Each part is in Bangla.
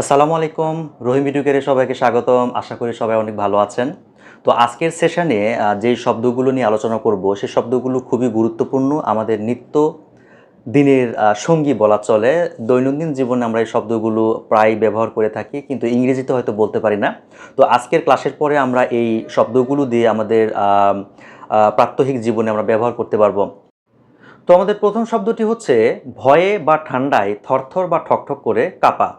আসসালামু আলাইকুম। রহিম ভিডিওকেরে সবাইকে স্বাগতম। আশা করি সবাই অনেক ভালো আছেন। তো আজকের সেশনে যেই শব্দগুলো নিয়ে আলোচনা করব, সেই শব্দগুলো খুবই গুরুত্বপূর্ণ। আমাদের নিত্য দিনের সঙ্গী বলা চলে। দৈনন্দিন জীবনে আমরা এই শব্দগুলো প্রায় ব্যবহার করে থাকি, কিন্তু ইংরেজিতে হয়তো বলতে পারি না। তো আজকের ক্লাসের পরে আমরা এই শব্দগুলো দিয়ে আমাদের প্রাত্যহিক জীবনে আমরা ব্যবহার করতে পারব। তো আমাদের প্রথম শব্দটি হচ্ছে, ভয়ে বা ঠান্ডায় থরথর বা ঠকঠক করে কাঁপা।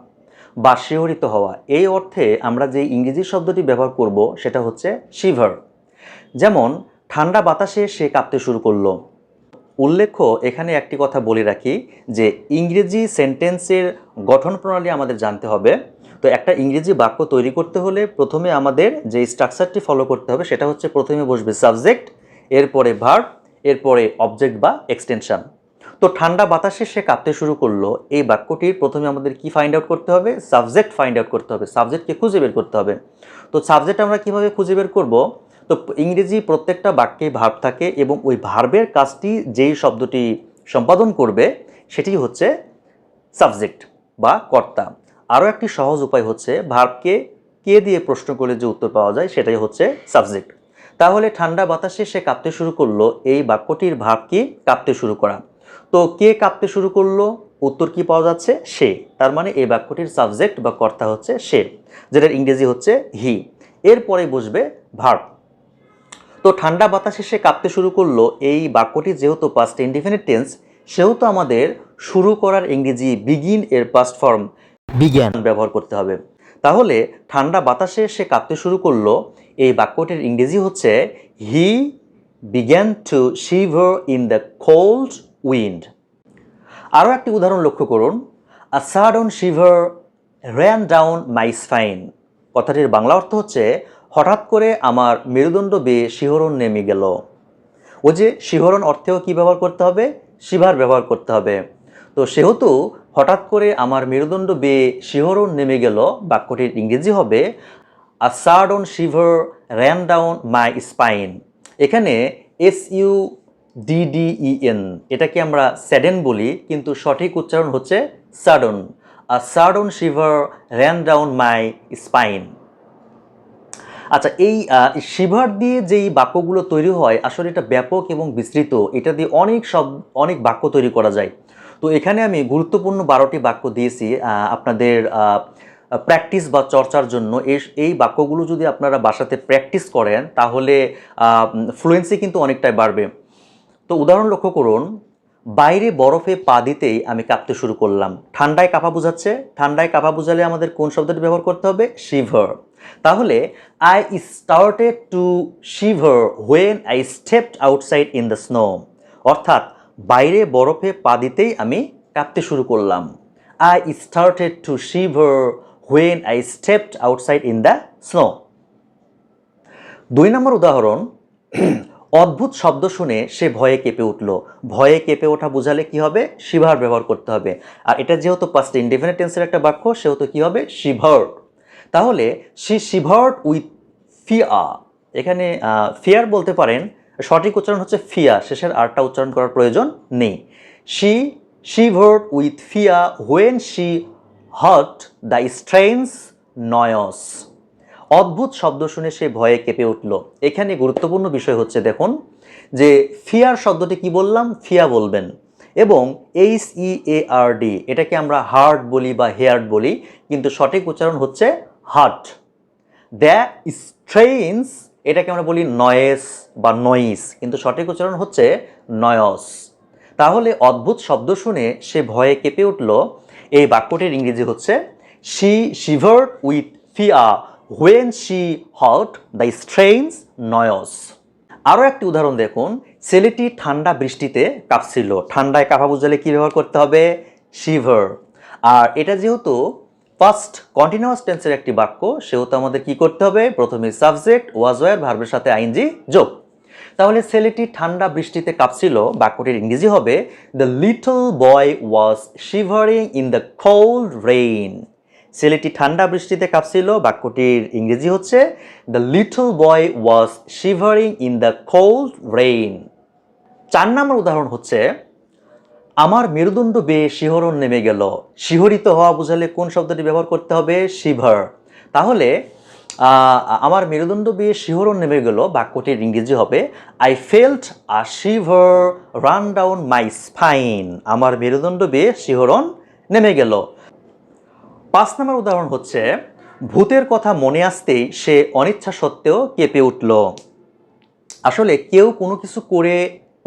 বা শিহরিত হওয়া। এই অর্থে আমরা যে ইংরেজি শব্দটি ব্যবহার করব, সেটা হচ্ছে শিভার। যেমন, ঠান্ডা বাতাসে সে কাঁপতে শুরু করল। উল্লেখ্য, এখানে একটি কথা বলে রাখি যে ইংরেজি সেন্টেন্সের গঠন প্রণালী আমাদের জানতে হবে। তো একটা ইংরেজি বাক্য তৈরি করতে হলে প্রথমে আমাদের যে স্ট্রাকচারটি ফলো করতে হবে, সেটা হচ্ছে প্রথমে বসবে সাবজেক্ট, এরপরে ভার্ব, এরপরে অবজেক্ট বা এক্সটেনশন। তো ঠান্ডা বাতাসে সে কাঁপতে শুরু করল। এই বাক্যটির প্রথমে আমাদের কি ফাইন্ড আউট করতে হবে? সাবজেক্ট ফাইন্ড আউট করতে হবে। সাবজেক্টকে খুঁজে বের করতে হবে। তো সাবজেক্ট আমরা কীভাবে খুঁজে বের করব? তো ইংরেজি প্রত্যেকটা বাক্যে ভার্ব থাকে এবং ওই ভার্বের কাজটি যেই শব্দটি সম্পাদন করবে, সেটি হচ্ছে সাবজেক্ট বা কর্তা। আরও একটি সহজ উপায় হচ্ছে ভার্বকে কে দিয়ে প্রশ্ন করলে যে উত্তর পাওয়া যায়, সেটাই হচ্ছে সাবজেক্ট তাহলে ঠান্ডা বাতাসে সে কাঁপতে শুরু করল, এই বাক্যটির ভাব কি? কাঁপতে শুরু করা। তো কে কাঁপতে শুরু করল? উত্তর কি পাওয়া যাচ্ছে? সে। তার মানে এই বাক্যটির সাবজেক্ট বা কর্তা হচ্ছে সে যেটার ইংরেজি হচ্ছে হি এরপরে বসবে ভার্ব তো ঠান্ডা বাতাসে সে কাঁপতে শুরু করল এই বাক্যটি যেহেতু পাস্ট ইনডিফিনিট টেন্স সেহেতু আমাদের শুরু করার ইংরেজি বিগিন এর পাস্ট ফর্ম বিজ্ঞান ব্যবহার করতে হবে। তাহলে ঠান্ডা বাতাসে সে কাঁপতে শুরু করল এই বাক্যটির ইংরেজি হচ্ছে he began to shiver in the cold wind. আরও একটি উদাহরণ লক্ষ্য করুন a sudden shiver ran down my spine কথাটির বাংলা অর্থ হচ্ছে, হঠাৎ করে আমার মেরুদণ্ড বেয়ে শিহরণ নেমে গেল। ও যে শিহরণ অর্থেও কি ব্যবহার করতে হবে? শিভার ব্যবহার করতে হবে। তো সেহেতু, হঠাৎ করে আমার মেরুদণ্ড বেয়ে শিহরণ নেমে গেল বাক্যটির ইংরেজি হবে a sudden shiver ran down my spine এখানে S U D D E N এটাকে আমরা স্যাডেন বলি, কিন্তু সঠিক উচ্চারণ হচ্ছে sudden. A sudden shiver ran down my spine আচ্ছা এই শিভার দিয়ে যেই বাক্যগুলো তৈরি হয়, আসলে এটা ব্যাপক এবং বিস্তৃত। এটা দিয়ে অনেক সব, অনেক বাক্য তৈরি করা যায়। তো এখানে আমি গুরুত্বপূর্ণ বারোটি বাক্য দিয়েছি আপনাদের প্র্যাকটিস বা চর্চার জন্য। এই বাক্যগুলো যদি আপনারা বাসাতে প্র্যাকটিস করেন, তাহলে ফ্লুয়েন্সি কিন্তু অনেকটাই বাড়বে। তো উদাহরণ লক্ষ্য করুন, বাইরে বরফে পা দিতেই আমি কাঁপতে শুরু করলাম। ঠান্ডায় কাঁপা বোঝাচ্ছে, ঠান্ডায় কাঁপা বোঝালে আমাদের কোন শব্দটি ব্যবহার করতে হবে? শিভার। তাহলে I started to shiver when I stepped outside in the snow অর্থাৎ, বাইরে বরফে পা দিতেই আমি কাঁপতে শুরু করলাম। I started to shiver when I stepped outside in the snow দুই নম্বর উদাহরণ অদ্ভুত শব্দ শুনে সে ভয়ে কেঁপে উঠল। ভয়ে কেঁপে ওঠা বোঝালে কি হবে? শিভার ব্যবহার করতে হবে। আর এটা যেহেতু পাস্ট ইনডিফিনিট টেন্সের একটা বাক্য, সেহেতু কি হবে? শিভার। তাহলে সি শিভার্ড উইথ ফিয়া। এখানে ফিয়ার বলতে পারেন, সঠিক উচ্চারণ হচ্ছে ফিয়া। শেষের আরটা উচ্চারণ করার প্রয়োজন নেই। She shivered with fear when she heard the strange noise অদ্ভুত শব্দ শুনে সে ভয়ে কেঁপে উঠল। এখানে গুরুত্বপূর্ণ বিষয় হচ্ছে, দেখুন, যে ফিয়ার শব্দটি কি বললাম? ফিয়া বলবেন। এবং এইচ ই এ আর ডি এটাকে আমরা হার্ট বলি বা হেয়ার্ট বলি, কিন্তু সঠিক উচ্চারণ হচ্ছে হার্ট। দ্য স্ট্রেইনস, এটাকে আমরা বলি নয়েস বা নয়েস কিন্তু সঠিক উচ্চারণ হচ্ছে নয়স। তাহলে অদ্ভুত শব্দ শুনে সে ভয়ে কেঁপে উঠল। এই বাক্যটির ইংরেজি হচ্ছে she shivered with fear when she heard the strange noise আরও একটি উদাহরণ দেখুন। ছেলেটি ঠান্ডা বৃষ্টিতে কাঁপছিল। ঠান্ডায় কাঁপা বুঝালে কী ব্যবহার করতে হবে? শিভার আর এটা যেহেতু ফার্স্ট কন্টিনিউয়াস টেন্সের একটি বাক্য, সেহেতু আমাদের কি করতে হবে? প্রথমে সাবজেক্ট ওয়াজ ওয়ার ভার্বের সাথে আইনজি যোগ। তাহলে ছেলেটি ঠান্ডা বৃষ্টিতে কাঁপছিল, বাক্যটির ইংরেজি হবে the little boy was shivering in the cold rain ছেলেটি ঠান্ডা বৃষ্টিতে কাঁপছিল, বাক্যটির ইংরেজি হচ্ছে the little boy was shivering in the cold rain চার নম্বর উদাহরণ হচ্ছে, আমার মেরুদণ্ড বেয়ে শিহরণ নেমে গেল। শিহরিত হওয়া বোঝালে কোন শব্দটি ব্যবহার করতে হবে? শিভার। তাহলে আমার মেরুদণ্ড বেয়ে শিহরণ নেমে গেল, বাক্যটির ইংরেজি হবে I felt a shiver run down my spine আমার মেরুদণ্ড বেয়ে শিহরণ নেমে গেল। পাঁচ নম্বর উদাহরণ হচ্ছে, ভূতের কথা মনে আসতেই সে অনিচ্ছা সত্ত্বেও কেঁপে উঠল। আসলে কেউ কোনো কিছু করে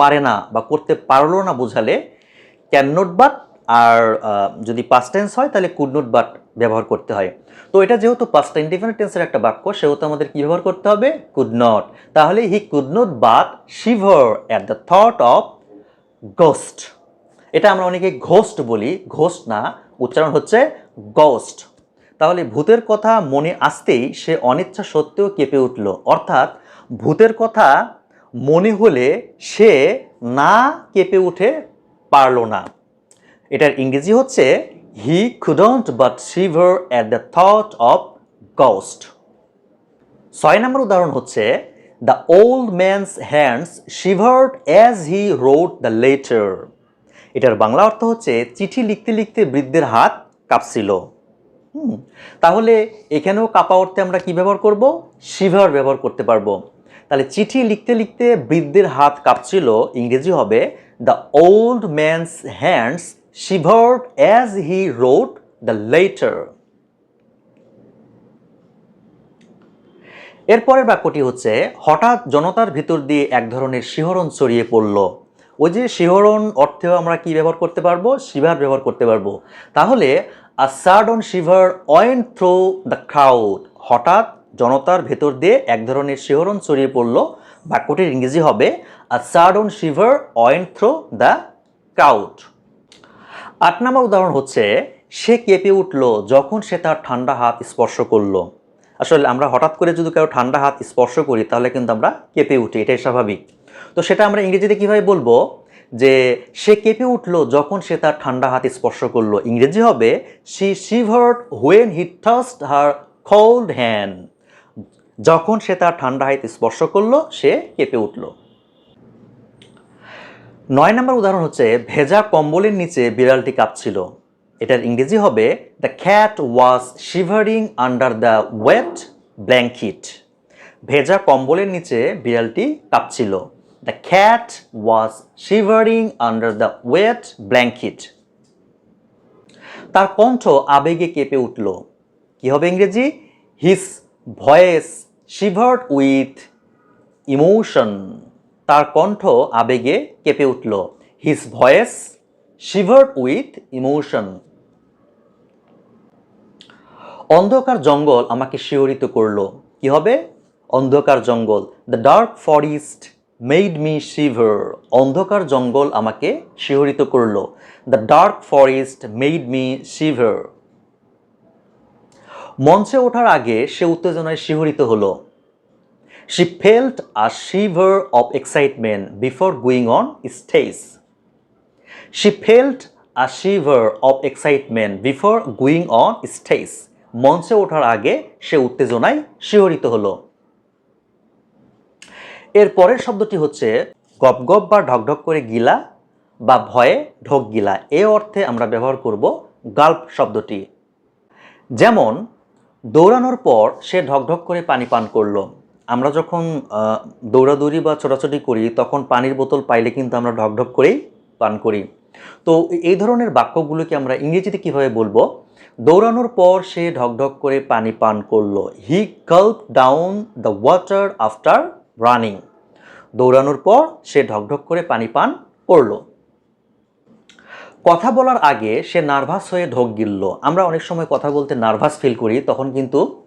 পারে না বা করতে পারল না বোঝালে ক্যান নট বাট আর যদি পাস্ট টেন্স হয় তাহলে কুড নট বাট ব্যবহার করতে হয়। তো এটা যেহেতু পাস্ট ইনডিফিনিট টেন্সের একটা বাক্য, সেহেতু আমাদের কি ব্যবহার করতে হবে? কুড নট তাহলে he could not but shiver at the thought of ghost এটা আমরা অনেকে ঘোস্ট বলি। ঘোস্ট না, উচ্চারণ হচ্ছে গস্ট তাহলে ভূতের কথা মনে আসতেই সে অনিচ্ছা সত্ত্বেও কেঁপে উঠল। অর্থাৎ ভূতের কথা মনে হলে সে না কেঁপে উঠে পারল না। এটার ইংরেজি হচ্ছে he couldn't but shiver at the thought of ghost ছয় নম্বর উদাহরণ হচ্ছে the old man's hands shivered as he read the letter এটার বাংলা অর্থ হচ্ছে, চিঠি লিখতে লিখতে বৃদ্ধের হাত কাঁপছিল তাহলে এখানেও কাপা অর্থে আমরা কি ব্যবহার করব? শিভার ব্যবহার করতে পারব। তাহলে চিঠি লিখতে লিখতে বৃদ্ধের হাত কাঁপছিল, ইংরেজি হবে the old man's hands shivered as he read the letter এরপরের বাক্যটি হচ্ছে, হঠাৎ জনতার ভিতর দিয়ে এক ধরনের শিহরণ ছড়িয়ে পড়ল। ওই যে শিহরণ অর্থেও আমরা কি ব্যবহার করতে পারব? শিভার ব্যবহার করতে পারব। তাহলে a sudden shiver went through the crowd হঠাৎ জনতার ভেতর দিয়ে এক ধরনের শিহরণ ছড়িয়ে পড়ল। বাক্যটির ইংরেজি হবে a sudden shiver went through the crowd আট নম্বর উদাহরণ হচ্ছে, সে কেঁপে উঠল যখন সে তার ঠান্ডা হাত স্পর্শ করল। আসলে আমরা হঠাৎ করে যদি কারও ঠান্ডা হাত স্পর্শ করি, তাহলে কিন্তু আমরা কেঁপে উঠি, এটাই স্বাভাবিক। তো সেটা আমরা ইংরেজিতে কীভাবে বলব? যে সে কেঁপে উঠল যখন সে তার ঠান্ডা হাত স্পর্শ করল। ইংরেজি হবে she shivered when he touched her cold hand যখন সে তার ঠান্ডা হাত স্পর্শ করল, সে কেঁপে উঠল। নয় নম্বর উদাহরণ হচ্ছে, ভেজা কম্বলের নিচে বিড়ালটি কাঁপছিল। এটার ইংরেজি হবে the cat was shivering under the wet blanket ভেজা কম্বলের নিচে বিড়ালটি কাঁপছিল। The cat was shivering under the wet blanket তার কণ্ঠ আবেগে কেঁপে উঠল। কি হবে ইংরেজি? His voice shivered with emotion তার কণ্ঠ আবেগে কেঁপে উঠল। His voice shivered with emotion অন্ধকার জঙ্গল আমাকে শিহরিত করল। কি হবে? অন্ধকার জঙ্গল। The dark forest made me shiver অন্ধকার জঙ্গল আমাকে শিহরিত করল। The dark forest made me shiver মঞ্চে ওঠার আগে সে উত্তেজনায় শিহরিত হল। She felt a shiver of excitement before going on stage she felt a shiver of excitement before going on stage মঞ্চে ওঠার আগে সে উত্তেজনায় শিহরিত হলো। এর পরের শব্দটি হচ্ছে গপ গপ বা ঢকঢক করে গিলা বা ভয়ে ঢোক গিলা। এ অর্থে আমরা ব্যবহার করব গাল্প শব্দটি। যেমন, দৌড়ানোর পর সে ঢকঢক করে পানি পান করল। আমরা যখন দৌড়াদৌড়ি বা ছোটাছুটি করি, তখন পানির বোতল পাইলে কিন্তু আমরা ঢকঢক করেই পান করি। তো এই ধরনের বাক্যগুলোকে আমরা ইংরেজিতে কীভাবে বলব? দৌড়ানোর পর সে ঢকঢক করে পানি পান করল। He gulped down the water after running দৌড়ানোর পর সে ঢকঢক করে পানি পান করল। কথা বলার আগে সে নার্ভাস হয়ে ঢোক গিলল। আমরা অনেক সময় কথা বলতে নার্ভাস ফিল করি, তখন কিন্তু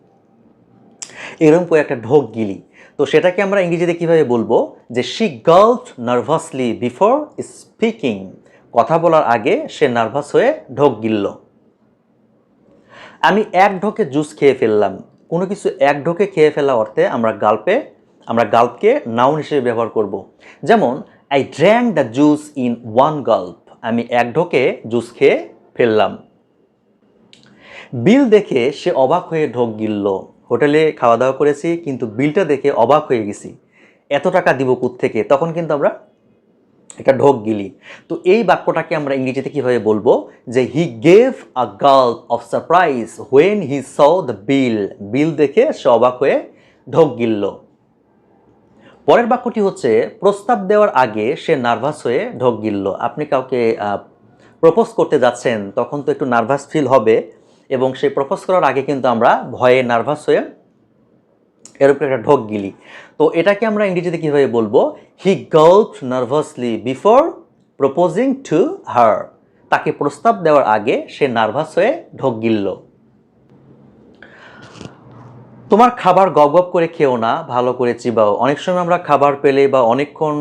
এরকম করে একটা ঢোক গিলি। তো সেটাকে আমরা ইংরেজিতে কীভাবে বলব? যে she gulped nervously before speaking কথা বলার আগে সে নার্ভাস হয়ে ঢোক গিলল। আমি এক ঢোকে জুস খেয়ে ফেললাম। কোনো কিছু এক ঢোকে খেয়ে ফেলা অর্থে আমরা গাল্পে আমরা গাল্পকে নাউন হিসেবে ব্যবহার করব। যেমন I drank the juice in one gulp আমি এক ঢোকে জুস খেয়ে ফেললাম। বিল দেখে সে অবাক হয়ে ঢোক গিলল। হোটেলে খাওয়া দাওয়া করেছি, কিন্তু বিলটা দেখে অবাক হয়ে গেছি। এত টাকা দিব থেকে তখন কিন্তু আমরা এটা ঢোক গিলি। তো এই বাক্যটাকে আমরা ইংরেজিতে কীভাবে বলব? যে he gave a gulp of surprise when he saw the bill bill দেখে সে অবাক হয়ে ঢোক গিলল। পরের বাক্যটি হচ্ছে, প্রস্তাব দেওয়ার আগে সে নার্ভাস হয়ে ঢোক গিলল। আপনি কাউকে প্রপোজ করতে যাচ্ছেন, তখন তো একটু নার্ভাস ফিল হবে এবং সেই প্রপোজ করার আগে কিন্তু আমরা ভয়ে নার্ভাস হয়ে এর উপরে একটা ঢোক গিলি। তো এটাকে আমরা ইংরেজিতে কীভাবে বলব? He gulped nervously before proposing to her তাকে প্রস্তাব দেওয়ার আগে সে নার্ভাস হয়ে ঢোক গিলল। তোমার খাবার গপ করে খেও না, ভালো করে চিবাও। অনেক সময় আমরা খাবার পেলে বা অনেকক্ষণ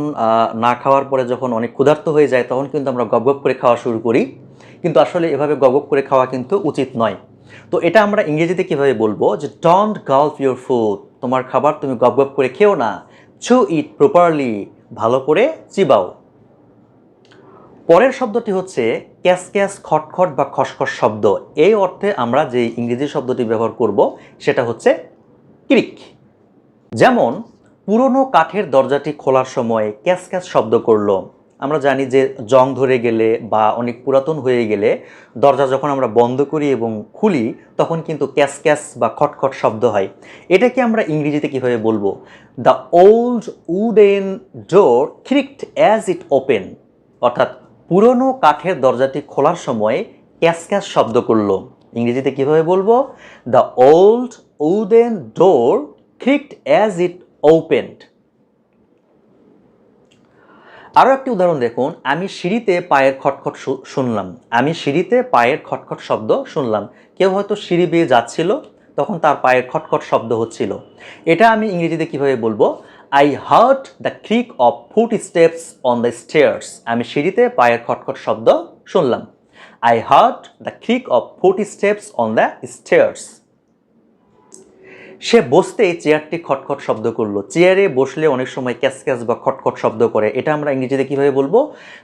না খাওয়ার পরে যখন অনেক ক্ষুধার্ত হয়ে যায়, তখন কিন্তু আমরা গপ করে খাওয়া শুরু করি। কিন্তু আসলে এভাবে গপ করে খাওয়া কিন্তু উচিত নয়। তো এটা আমরা ইংরেজিতে কীভাবে বলব? যে ডন্ট গাল্প ইউর ফুড তোমার খাবার তুমি গপ গপ করে খেও না। চু ইট প্রপারলি ভালো করে চিবাও। পরের শব্দটি হচ্ছে ক্যাস ক্যাস খটখট বা খসখস শব্দ। এই অর্থে আমরা যে ইংরেজি শব্দটি ব্যবহার করব, সেটা হচ্ছে ক্রিক যেমন, পুরনো কাঠের দরজাটি খোলার সময় ক্যাস ক্যাস শব্দ করল। আমরা জানি যে জং ধরে গেলে বা অনেক পুরাতন হয়ে গেলে দরজা যখন আমরা বন্ধ করি এবং খুলি, তখন কিন্তু ক্যাস ক্যাস বা খটখট শব্দ হয়। এটাকে আমরা ইংরেজিতে কীভাবে বলব? The old wooden door creaked as it open অর্থাৎ, পুরনো কাঠের দরজাটি খোলার সময় ক্যাস ক্যাস শব্দ করল। ইংরেজিতে কীভাবে বলব? The old wooden door creaked as it opened আরও একটি উদাহরণ দেখুন। আমি সিঁড়িতে পায়ের খটখট শুনলাম। আমি সিঁড়িতে পায়ের খটখট শব্দ শুনলাম। কেউ হয়তো সিঁড়ি বেয়ে যাচ্ছিল, তখন তার পায়ের খটখট শব্দ হচ্ছিল। এটা আমি ইংরেজিতে কীভাবে বলব? I heard the creak of footsteps on the stairs আমি সিঁড়িতে পায়ের খটখট শব্দ শুনলাম। I heard the creak of footsteps on the stairs সে বসতেই চেয়ারটি খটখট শব্দ করল। চেয়ারে বসলে অনেক সময় ক্যাস ক্যাস বা খটখট শব্দ করে। এটা আমরা ইংরেজিতে কীভাবে বলব?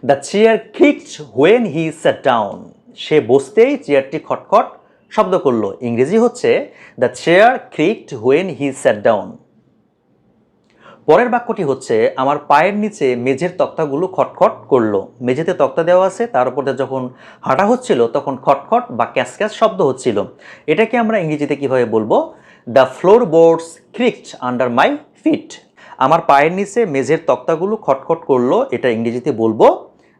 The chair creaked when he sat down সে বসতেই চেয়ারটি খটখট শব্দ করল। ইংরেজি হচ্ছে the chair creaked when he sat down পরের বাক্যটি হচ্ছে, আমার পায়ের নিচে মেঝের তক্তাগুলো খটখট করল। মেঝেতে তক্তা দেওয়া আছে, তার উপর যখন হাঁটা হচ্ছিল, তখন খটখট বা ক্যাস ক্যাস শব্দ হচ্ছিল। এটাকে আমরা ইংরেজিতে কীভাবে বলব? The floorboards creaked under my feet আমার পায়ের নিচে মেঝের তক্তাগুলো খটখট করল, এটা ইংরেজিতে বলব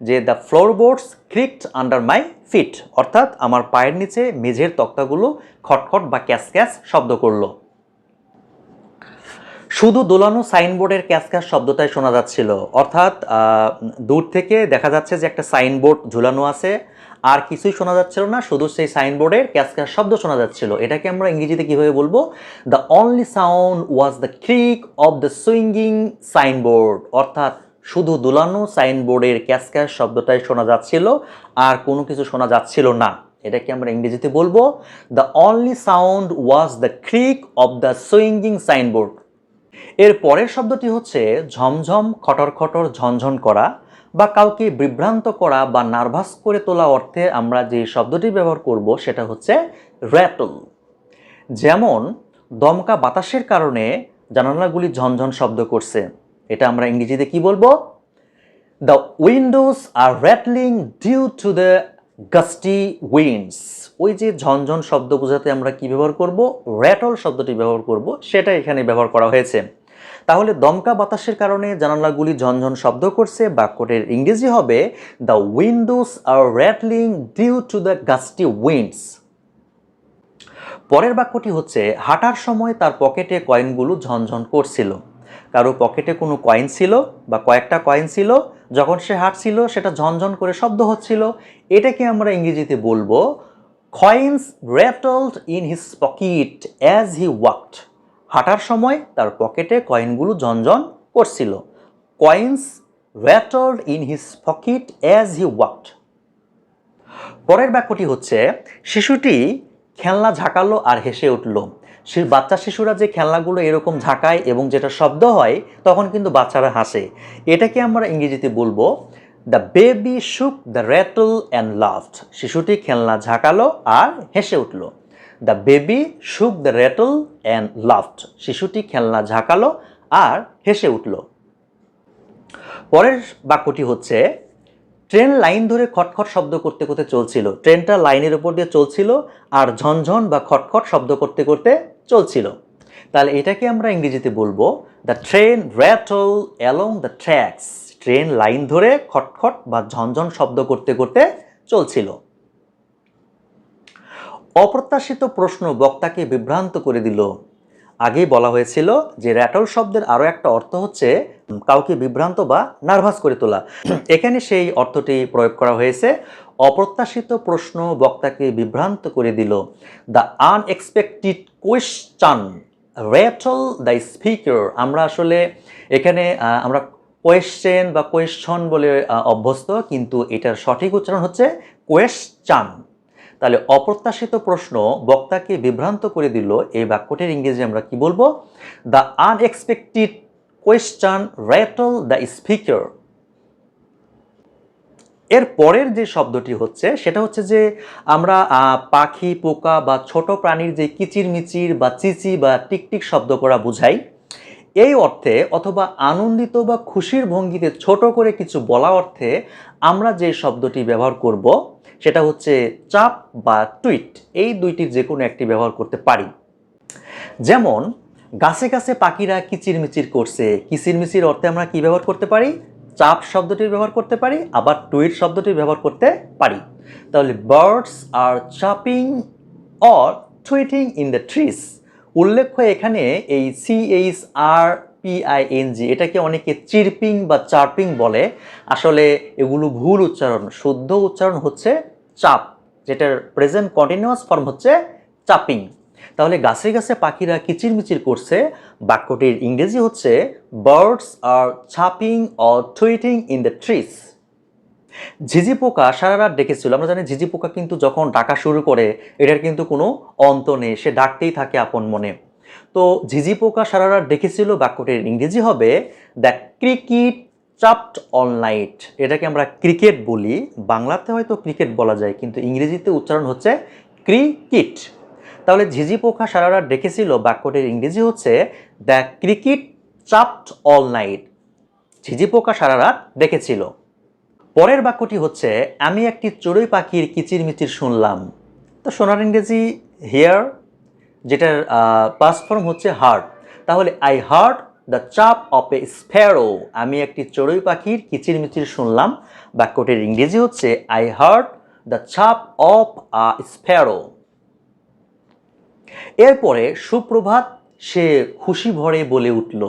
যে the floorboards creaked under my feet অর্থাৎ আমার পায়ের নিচে মেঝের তক্তাগুলো খটখট বা ক্যাস ক্যাস শব্দ করল। শুধু দোলানো সাইনবোর্ডের ক্যাসক্যাস শব্দটাই শোনা যাচ্ছিল। অর্থাৎ দূর থেকে দেখা যাচ্ছে যে একটা সাইনবোর্ড ঝুলানো আছে। আর কিছুই শোনা যাচ্ছিল না, শুধু সেই সাইনবোর্ডের ক্যাসক্যাস শব্দ শোনা যাচ্ছিল। এটাকে আমরা ইংরেজিতে কীভাবে বলব? The only sound was the creak of the swinging signboard অর্থাৎ শুধু দোলানো সাইনবোর্ডের ক্যাসক্যাস শব্দটাই শোনা যাচ্ছিল, আর কোনো কিছু শোনা যাচ্ছিল না। এটাকে আমরা ইংরেজিতে বলব the only sound was the creak of the swinging signboard এর পরের শব্দটি হচ্ছে, ঝমঝম খটর খটর ঝনঝন করা। বা কাউকে বিভ্রান্ত করা বা নার্ভাস করে তোলা অর্থে আমরা যে শব্দটি ব্যবহার করব সেটা হচ্ছে র্যাটল যেমন, দমকা বাতাসের কারণে জানালাগুলি ঝনঝন শব্দ করছে। এটা আমরা ইংরেজিতে কি বলব? The windows are rattling due to the gusty winds ওই যে ঝনঝন শব্দ বোঝাতে আমরা কি ব্যবহার করব? র্যাটল শব্দটি ব্যবহার করব, সেটা এখানে ব্যবহার করা হয়েছে। তাহলে দমকা বাতাসের কারণে জানালাগুলি ঝনঝন শব্দ করছে, বাক্যটির ইংরেজি হবে the windows are rattling due to the gusty winds পরের বাক্যটি হচ্ছে, হাঁটার সময় তার পকেটে কয়েনগুলো ঝনঝন করছিল। কারও পকেটে কোনো কয়েন ছিল বা কয়েকটা কয়েন ছিল, যখন সে হাঁটছিল সেটা ঝনঝন করে শব্দ হচ্ছিল। এটাকে আমরা ইংরেজিতে বলব coins rattled in his pocket as he walked হাঁটার সময় তার পকেটে কয়েনগুলো ঝনঝন করছিল। Coins rattled in his pocket as he walked. পরের বাক্যটি হচ্ছে, শিশুটি খেলনা ঝাঁকালো আর হেসে উঠল। সে বাচ্চা শিশুরা যে খেলনাগুলো এরকম ঝাঁকায় এবং যেটা শব্দ হয়, তখন কিন্তু বাচ্চারা হাসে। এটাকে আমরা ইংরেজিতে বলব the baby shook the rattle and laughed শিশুটি খেলনা ঝাঁকালো আর হেসে উঠল। The baby shook the rattle and laughed শিশুটি খেলনা ঝাঁকালো আর হেসে উঠল। পরের বাক্যটি হচ্ছে, ট্রেন লাইন ধরে খটখট শব্দ করতে করতে চলছিল। ট্রেনটা লাইনের উপর দিয়ে চলছিল আর ঝনঝন বা খটখট শব্দ করতে করতে চলছিল। তাহলে এটাকে আমরা ইংরেজিতে বলব the train rattle along the tracks train line ধরে খটখট বা ঝনঝন শব্দ করতে করতে চলছিল। অপ্রত্যাশিত প্রশ্ন বক্তাকে বিভ্রান্ত করে দিল। আগেই বলা হয়েছিল যে র্যাটল শব্দের আরও একটা অর্থ হচ্ছে, কাউকে বিভ্রান্ত বা নার্ভাস করে তোলা। এখানে সেই অর্থটি প্রয়োগ করা হয়েছে, অপ্রত্যাশিত প্রশ্ন বক্তাকে বিভ্রান্ত করে দিল। The unexpected question rattle the speaker আমরা আসলে এখানে আমরা কোয়েশ্চেন বা কোয়েশ্চন বলে অভ্যস্ত, কিন্তু এটার সঠিক উচ্চারণ হচ্ছে কোয়েশ্চান তাহলে অপ্রত্যাশিত প্রশ্ন বক্তাকে বিভ্রান্ত করে দিল এই বাক্যটির ইংরেজি আমরা কি বলব? The unexpected question rattle the speaker এর পরের যে শব্দটি হচ্ছে, সেটা হচ্ছে যে আমরা পাখি, পোকা বা ছোট প্রাণীর যে কিচিরমিচির বা চিচি বা টিকটিক শব্দ করা বুঝাই, এই অর্থে অথবা আনন্দিত বা খুশির ভঙ্গিতে ছোট করে কিছু বলা অর্থে আমরা যে শব্দটি ব্যবহার করব সেটা হচ্ছে চাপ বা টুইট এই দুইটির যে কোনো একটি ব্যবহার করতে পারি। যেমন, গাছে গাছে পাখিরা কিচিরমিচির করছে। কিচিরমিচির অর্থে আমরা কি ব্যবহার করতে পারি? চাপ শব্দটির ব্যবহার করতে পারি, আবার টুইট শব্দটির ব্যবহার করতে পারি। তাহলে birds are chirping or tweeting in the trees উল্লেখ্য এখানে এই সিএইচ আর পিআইএনজি এটাকে অনেকে চিরপিং বা চার্পিং বলে। আসলে এগুলো ভুল উচ্চারণ, শুদ্ধ উচ্চারণ হচ্ছে চাপ, যেটার প্রেজেন্ট কন্টিনিউয়াস ফর্ম হচ্ছে চাপিং। তাহলে গাছে গাছে পাখিরা কিচিরমিচির করছে, বাক্যটির ইংরেজি হচ্ছে birds are chirping or tweeting in the trees ঝিঝি পোকা সারা রাত ডেকেছিল। আমরা জানি ঝিঝি পোকা কিন্তু যখন ডাকা শুরু করে, এটার কিন্তু কোনো অন্ত নেই, সে ডাকতেই থাকে আপন মনে। তো ঝিঝি পোকা সারা রাত ডেকেছিল বাক্যটির ইংরেজি হবে the cricket chirped all night. এটাকে আমরা ক্রিকেট বলি। বাংলাতে হয়তো ক্রিকেট বলা যায়, কিন্তু ইংরেজিতে উচ্চারণ হচ্ছে ক্রিকিট। তাহলে ঝিঝি পোকা সারা রাত ডেকেছিল বাক্যটির ইংরেজি হচ্ছে the cricket chirped all night. ঝিঝি পোকা সারা রাত ডেকেছিল। পরের বাক্যটি হচ্ছে, আমি একটি চড়ুই পাখির কিচিরমিচির শুনলাম। তো সোনার ইংরেজি হেয়ার যেটার পাস্ট ফর্ম হচ্ছে হার্ট তাহলে I heard the chirp of a sparrow আমি একটি চড়ুই পাখির কিচিরমিচির শুনলাম। বাক্যটির ইংরেজি হচ্ছে I heard the chirp of a sparrow এরপরে সুপ্রভাত সে খুশি ভরে বলে উঠল।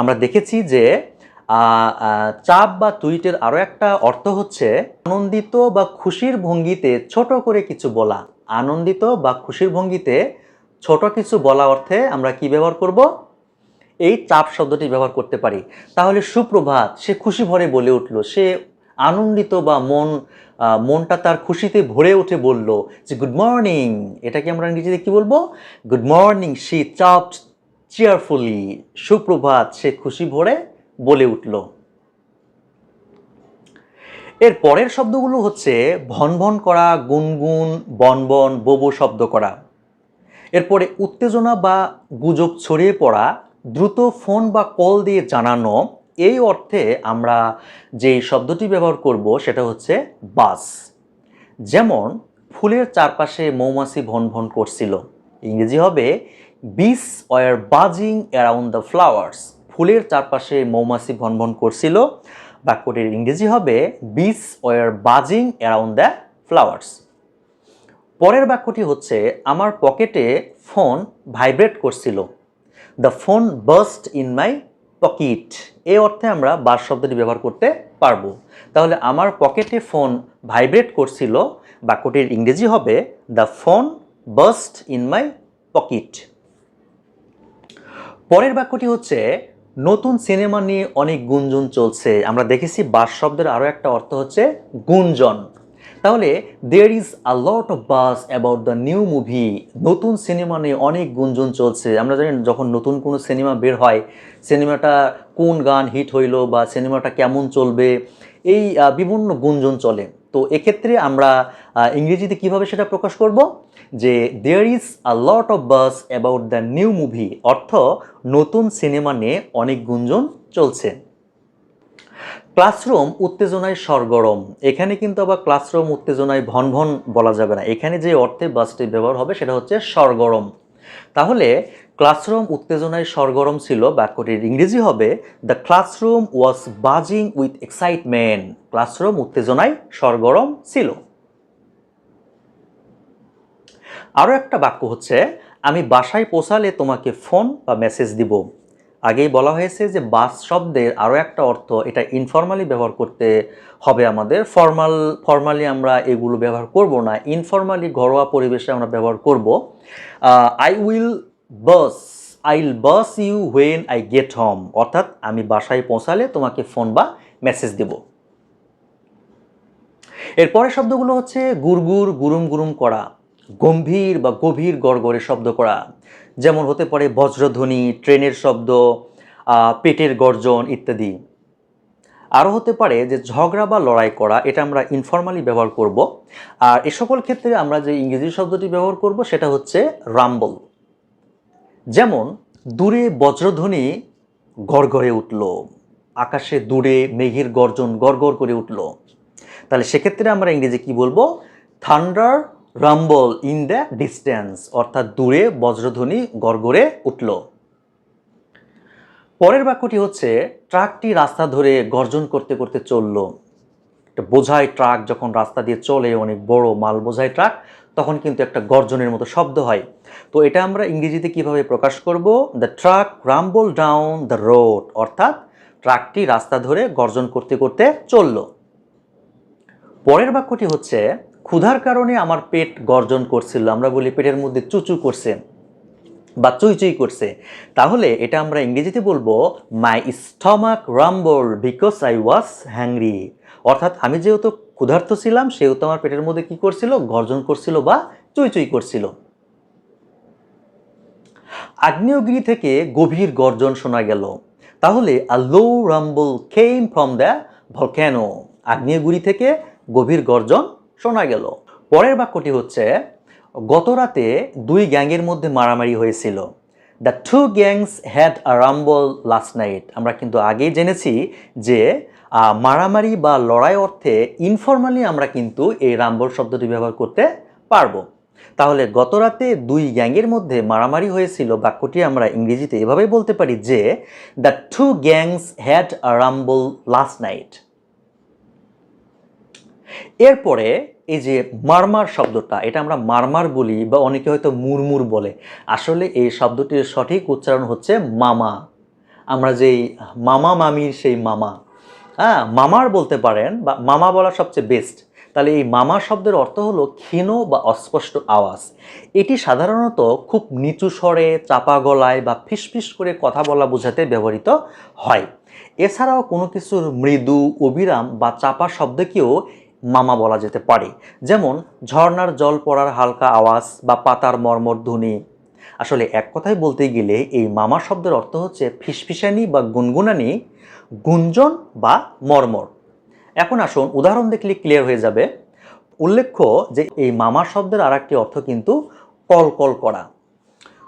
আমরা দেখেছি যে চাপ বা টুইটের আরও একটা অর্থ হচ্ছে আনন্দিত বা খুশির ভঙ্গিতে ছোট করে কিছু বলা। আনন্দিত বা খুশির ভঙ্গিতে ছোট কিছু বলা অর্থে আমরা কি ব্যবহার করব? এই চাপ শব্দটি ব্যবহার করতে পারি। তাহলে সুপ্রভাত, সে খুশি ভরে বলে উঠল, সে আনন্দিত বা মন মনটা তার খুশিতে ভরে উঠে বলল যে, গুড মর্নিং। এটাকে আমরা ইংরেজিতে কি বলব? গুড মর্নিং, সে চাপ চেয়ারফুলি সুপ্রভাত, সে খুশি ভরে বলে উঠল। এর পরের শব্দগুলো হচ্ছে ভনভন করা, গুনগুন, বনবন, বোবো শব্দ করা। এরপরে উত্তেজনা বা গুজব ছড়িয়ে পড়া, দ্রুত ফোন বা কল দিয়ে জানানো, এই অর্থে আমরা যে শব্দটি ব্যবহার করব সেটা হচ্ছে বাস। যেমন, ফুলের চারপাশে মৌমাছি ভন ভন করছিল। ইংরেজি হবে bees are buzzing around the flowers ফুলের চারপাশে মৌমাছি ভন করছিল। বাক্যটির ইংরেজি হবে bees are buzzing around the flowers পরের বাক্যটি হচ্ছে, আমার পকেটে ফোন ভাইব্রেট করছিল। The phone buzzed in my pocket এ অর্থে আমরা বাস শব্দটি ব্যবহার করতে পারব। তাহলে, আমার পকেটে ফোন ভাইব্রেট করছিল বাক্যটির ইংরেজি হবে the phone buzzed in my pocket পরের বাক্যটি হচ্ছে, নতুন সিনেমা নিয়ে অনেক গুঞ্জন চলছে। আমরা দেখেছি বাস শব্দের আরও একটা অর্থ হচ্ছে, গুঞ্জন। তাহলে there is a lot of buzz about the new movie নতুন সিনেমা নিয়ে অনেক গুঞ্জন চলছে। আমরা জানি যখন নতুন কোনো সিনেমা বের হয় সিনেমাটা কোন গান হিট হইল বা সিনেমাটা কেমন চলবে, এই বিভিন্ন গুঞ্জন চলে। তো এক্ষেত্রে আমরা ইংরেজিতে কীভাবে সেটা প্রকাশ করব? যে there is a lot of buzz about the new movie অর্থ নতুন সিনেমা নিয়ে অনেক গুঞ্জন চলছে। ক্লাসরুম উত্তেজনায় সরগরম। এখানে কিন্তু আবার ক্লাসরুম উত্তেজনায় ভন ভন বলা যাবে না। এখানে যে অর্থে বাসটি ব্যবহার হবে সেটা হচ্ছে সরগরম। তাহলে ক্লাসরুম উত্তেজনায় সরগরম ছিল, বাক্যটির ইংরেজি হবে the classroom was buzzing with excitement classroom উত্তেজনায় সরগরম ছিল। আরও একটা বাক্য হচ্ছে, আমি বাসায় পৌঁছালে তোমাকে ফোন বা মেসেজ দিব। আগেই বলা হয়েছে যে বাস শব্দের আরও একটা অর্থ এটা ইনফর্মালি ব্যবহার করতে হবে আমাদের। ফর্মাল ফর্মালি আমরা এগুলো ব্যবহার করব না ইনফর্মালি ঘরোয়া পরিবেশে আমরা ব্যবহার করব। I will buzz I will buzz you when I get home অর্থাৎ আমি বাসায় পৌঁছালে তোমাকে ফোন বা মেসেজ দেব। এরপরের শব্দগুলো হচ্ছে গুড়গুড় গুরুম গুরুম করা, গম্ভীর বা গভীর গড়গড়ে শব্দ করা। যেমন হতে পারে বজ্রধ্বনি, ট্রেনের শব্দ পেটের গর্জন ইত্যাদি। আরও হতে পারে যে ঝগড়া বা লড়াই করা, এটা আমরা ইনফর্মালি ব্যবহার করব। আর এ সকল ক্ষেত্রে আমরা যে ইংরেজি শব্দটি ব্যবহার করব, সেটা হচ্ছে রাম্বল যেমন, দূরে বজ্রধ্বনি গড়গড়ে উঠল, আকাশে দূরে মেঘের গর্জন গড়গড় করে উঠল। তাহলে সেক্ষেত্রে আমরা ইংরেজি কি বলব? Thunder rumble in the distance অর্থাৎ দূরে বজ্রধ্বনি গড়গড়ে উঠল। পরের বাক্যটি হচ্ছে, ট্রাকটি রাস্তা ধরে গর্জন করতে করতে চলল। একটা বোঝাই ট্রাক যখন রাস্তা দিয়ে চলে, অনেক বড় মাল বোঝাই ট্রাক, তখন কিন্তু একটা গর্জনের মতো শব্দ হয়। তো এটা আমরা ইংরেজিতে কীভাবে প্রকাশ করব? The truck rumble down the road অর্থাৎ ট্রাকটি রাস্তা ধরে গর্জন করতে করতে চলল। পরের বাক্যটি হচ্ছে ক্ষুধার কারণে আমার পেট গর্জন করছিল, আমরা বলি পেটের মধ্যে চুচু করছে বা চুই করছে। তাহলে এটা আমরা ইংরেজিতে বলব my stomach rumble because I was hungry অর্থাৎ আমি যেহেতু ক্ষুধার্ত ছিলাম, সেহেতু আমার পেটের মধ্যে কি করছিল? গর্জন করছিল বা চুই চুই করছিল। আগ্নেয়গিরি থেকে গভীর গর্জন শোনা গেল। তাহলে a low rumble came from the volcano আগ্নেয়গিরি থেকে গভীর গর্জন শোনা গেল। পরের বাক্যটি হচ্ছে গত রাতে দুই গ্যাংয়ের মধ্যে মারামারি হয়েছিল। The two gangs had a rumble last night আমরা কিন্তু আগেই জেনেছি যে মারামারি বা লড়াই অর্থে ইনফর্মালি আমরা কিন্তু এই রাম্বল শব্দটি ব্যবহার করতে পারব। তাহলে গত রাতে দুই গ্যাংয়ের মধ্যে মারামারি হয়েছিল, বাক্যটি আমরা ইংরেজিতে এভাবেই বলতে পারি যে the two gangs had a rumble last night এরপরে এই যে মারমার শব্দটা, এটা আমরা মারমার বলি বা অনেকে হয়তো মুরমুর বলে। আসলে এই শব্দটির সঠিক উচ্চারণ হচ্ছে মামা। আমরা যেই মামা মামির সেই মামা। হ্যাঁ মামার বলতে পারেন বা মামা বলা সবচেয়ে বেস্ট তাহলে এই মামা শব্দের অর্থ হলো ক্ষীণ বা অস্পষ্ট আওয়াজ। এটি সাধারণত খুব নিচু স্বরে, চাপা গলায় বা ফিসফিস করে কথা বলা বোঝাতে ব্যবহৃত হয়। এছাড়াও কোনো কিছুর মৃদু, অবিরাম বা চাপা শব্দকেও মামা বলা যেতে পারে। যেমন, ঝর্ণার জল পড়ার হালকা আওয়াজ বা পাতার মর্মর ধ্বনি। আসলে এক কথায় বলতে গেলে এই মামা শব্দের অর্থ হচ্ছে ফিসফিসানি বা গুনগুনানি, গুঞ্জন বা মর্মর। এখন আসুন উদাহরণ দেখলে ক্লিয়ার হয়ে যাবে। উল্লেখ্য যে এই মামা শব্দের আর একটি অর্থ কিন্তু কলকল করা।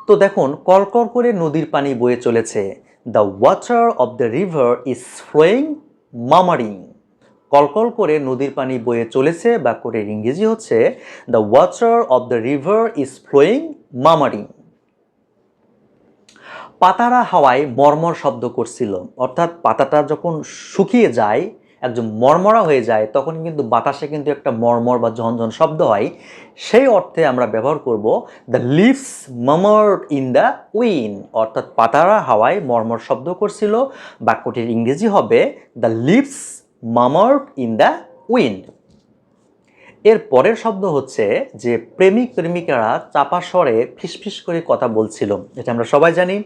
তো দেখুন, কলকল করে নদীর পানি বয়ে চলেছে। The water of the river is flowing murmuring কলকল করে নদীর পানি বয়ে চলেছে বাক্যটির ইংরেজি হচ্ছে the water of the river is flowing murmuring. পাতারা হাওয়ায় মর্মর শব্দ করছিল। অর্থাৎ পাতাটা যখন শুকিয়ে যায়, একজন মর্মরা হয়ে যায়, তখন কিন্তু বাতাসে কিন্তু একটা মর্মর বা ঝনঝন শব্দ হয়। সেই অর্থে আমরা ব্যবহার করব the leaves murmur in the wind অর্থাৎ পাতারা হাওয়ায় মর্মর শব্দ করছিল, বাক্যটির ইংরেজি হবে the leaves murmur in the wind. এর পরের শব্দ হচ্ছে যে প্রেমিক প্রেমিকারা চাপা স্বরে ফিসফিস করে কথা বলছিল, এটা আমরা সবাই জানি।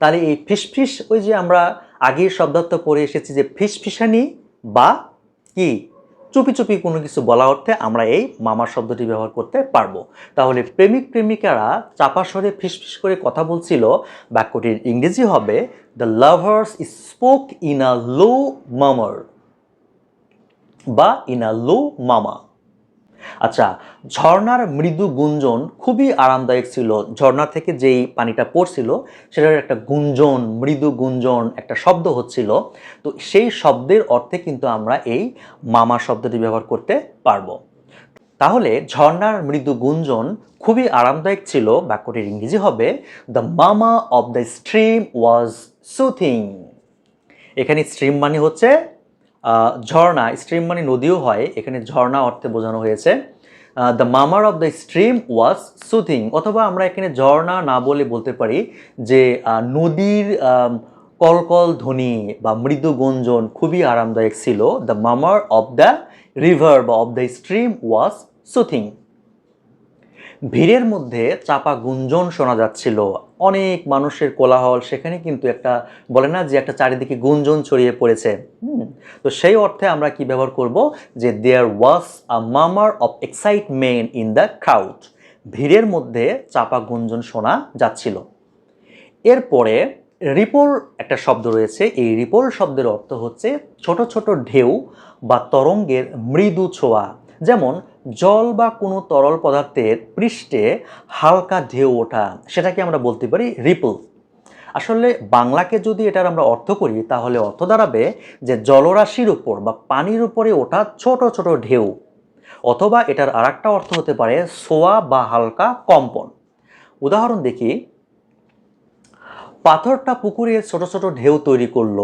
তাহলে এই ফিসফিস, ওই যে আমরা আগের শব্দার্থ পড়ে এসেছি যে ফিসফিসানি বা কি? চুপি চুপি কোনো কিছু বলা অর্থে আমরা এই মামার শব্দটি ব্যবহার করতে পারব। তাহলে প্রেমিক প্রেমিকারা চাপা স্বরে ফিসফিস করে কথা বলছিল, বাক্যটির ইংরেজি হবে the lovers spoke in a low murmur বা ইন আ লো মামা। আচ্ছা ঝর্ণার মৃদু গুঞ্জন খুবই আরামদায়ক ছিল। ঝর্ণা থেকে যেই পানিটা পড়ছিল, সেটার একটা গুঞ্জন, মৃদু গুঞ্জন, একটা শব্দ হচ্ছিল। তো সেই শব্দের অর্থে কিন্তু আমরা এই মামা শব্দটি ব্যবহার করতে পারব। তাহলে ঝর্ণার মৃদু গুঞ্জন খুবই আরামদায়ক ছিল, বাক্যটির ইংরেজি হবে দ্য মামা of the stream was soothing এখানে স্ট্রিম মানে হচ্ছে ঝর্ণা স্ট্রিম মানে নদীও হয়। এখানে ঝর্ণা অর্থে বোঝানো হয়েছে। The murmur of the stream was soothing অথবা আমরা এখানে ঝর্ণা না বলে বলতে পারি যে নদীর কলকল ধ্বনি বা মৃদু গুঞ্জন খুবই আরামদায়ক ছিল। The murmur of the river বা of the stream was soothing ভিড়ের মধ্যে চাপা গুঞ্জন শোনা যাচ্ছিল। অনেক মানুষের কোলাহল সেখানে কিন্তু একটা বলে না যে একটা চারিদিকে গুঞ্জন ছড়িয়ে পড়েছে। হুম, তো সেই অর্থে আমরা কি ব্যবহার করব? যে there was a murmur of excitement in the crowd ভিড়ের মধ্যে চাপা গুঞ্জন শোনা যাচ্ছিল। এরপরে রিপোল একটা শব্দ রয়েছে। এই রিপোল শব্দের অর্থ হচ্ছে ছোট ছোট ঢেউ বা তরঙ্গের মৃদু ছোঁয়া। যেমন জল বা কোনো তরল পদার্থের পৃষ্ঠে হালকা ঢেউ ওঠা, সেটাকে আমরা বলতে পারি রিপল আসলে বাংলাকে যদি এটার আমরা অর্থ করি, তাহলে অর্থ দাঁড়াবে যে জলরাশির উপর বা পানির উপরে ওঠা ছোট ছোট ঢেউ। অথবা এটার আরেকটা অর্থ হতে পারে সোয়া বা হালকা কম্পন। উদাহরণ দেখি, পাথরটা পুকুরে ছোট ছোট ঢেউ তৈরি করল।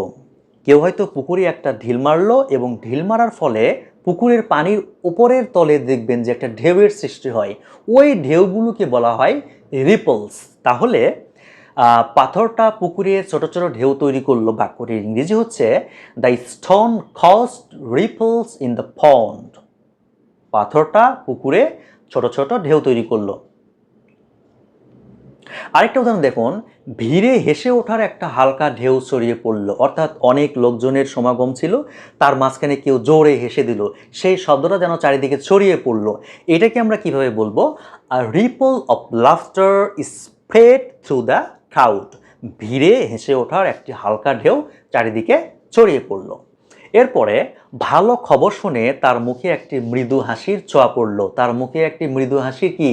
কেউ হয়তো পুকুরে একটা ঢিল মারলো এবং ঢিল মারার ফলে পুকুরের পানির উপরের তলে দেখবেন যে একটা ঢেউয়ের সৃষ্টি হয়। ওই ঢেউগুলোকে বলা হয় রিপলস তাহলে পাথরটা পুকুরে ছোট ছোট ঢেউ তৈরি করল বাক্যটির ইংরেজি হচ্ছে the stone cast ripples in the pond পাথরটা পুকুরে ছোট ছোট ঢেউ তৈরি করল। আরেকটা উদাহরণ দেখুন, ভিড়ে হেসে ওঠার একটা হালকা ঢেউ ছড়িয়ে পড়ল, অর্থাৎ অনেক লোকজনের সমাগম ছিল, তার মাঝখানে কেউ জোরে হেসে দিল, সেই শব্দটা যেন চারিদিকে ছড়িয়ে পড়ল। এটাকে আমরা কীভাবে বলব? Ripple of laughter spread through the crowd ভিড়ে হেসে ওঠার একটি হালকা ঢেউ চারিদিকে ছড়িয়ে পড়ল। এরপরে ভালো খবর শুনে তার মুখে একটি মৃদু হাসির ছোঁয়া পড়ল। তার মুখে একটি মৃদু হাসির কি?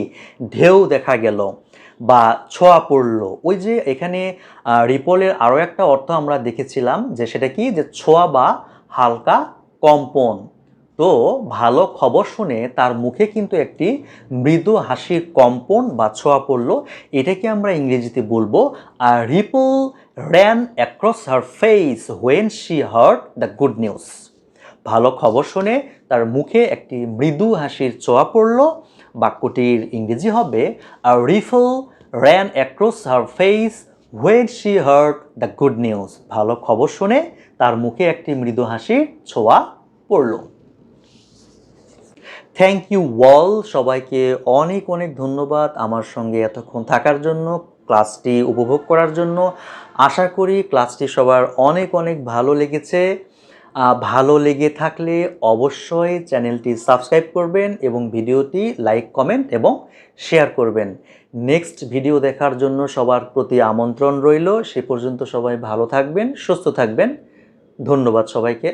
ঢেউ দেখা গেল। বা ছোঁয়া পড়ল। ওই যে এখানে রিপলের আরও একটা অর্থ আমরা দেখেছিলাম যে সেটা কি? যে ছোঁয়া বা হালকা কম্পন। তো ভালো খবর শুনে তার মুখে কিন্তু একটি মৃদু হাসির কম্পন বা ছোঁয়া পড়ল। এটাকে আমরা ইংরেজিতে বলব a ripple ran across her face when she heard the good news ভালো খবর শুনে তার মুখে একটি মৃদু হাসির ছোঁয়া পড়ল। বাক্যটির ইংরেজি হবে ripple ran across her face when she heard the good news ভালো খবর শুনে তার মুখে একটি মৃদু হাসির ছোঁয়া পড়ল। থ্যাংক ইউ ওয়াল সবাইকে অনেক অনেক ধন্যবাদ আমার সঙ্গে এতক্ষণ থাকার জন্য, ক্লাসটি উপভোগ করার জন্য। আশা করি ক্লাসটি সবার অনেক অনেক ভালো লেগেছে। ভালো লেগে থাকলে অবশ্যই চ্যানেলটি সাবস্ক্রাইব করবেন এবং ভিডিওটি লাইক, কমেন্ট এবং শেয়ার করবেন। নেক্সট ভিডিও দেখার জন্য সবার প্রতি আমন্ত্রণ রইল। সে পর্যন্ত সবাই ভালো থাকবেন, সুস্থ থাকবেন। ধন্যবাদ সবাইকে।